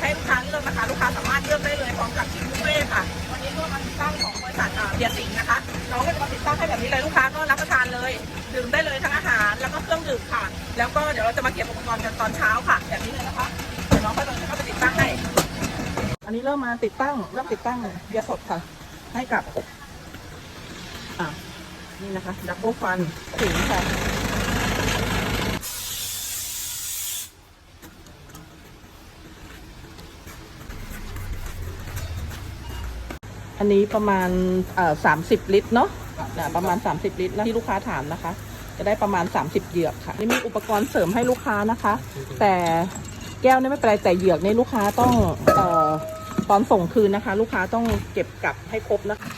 ให้ลูกค้าเลือกนะคะลูกค้าสามารถเลือกได้เลยพร้อมกับชิ้บุฟเฟ่ค่ะ วันนี้ก็มาติดตั้งของบริษัทเบียร์สิงห์นะคะเราก็จะมาติดตั้งให้แบบนี้เลยลูกค้าก็รับประทานเลยดื่มได้เลยทั้งอาหารแล้วก็เครื่องดื่มค่ะ แล้วก็เดี๋ยวเราจะมาเก็บอุปกรณ์กันตอนเช้าค่ะ แบบนี้เลยนะคะเดี๋ยวน้องก็จะเข้าไปติดตั้งให้ อันนี้เริ่มมาติดตั้งเริ่มติดตั้งเบียร์สดค่ะ ให้กับอ่านี่นะคะดับเบิลฟันถึงค่ะ อันนี้ประมาณเอ่อสามสิบลิตรเนาะอะประมาณ 30 ลิตรนะที่ลูกค้าถามนะคะ จะได้ประมาณ 30 เหยือกค่ะนี่มีอุปกรณ์เสริมให้ลูกค้านะคะ แต่แก้วนี่ไม่เป็นไรแต่เหยือกนี่ลูกค้าต้องเอ่อตอนส่งคืนนะคะ ลูกค้าต้องเก็บกลับให้ครบนะคะ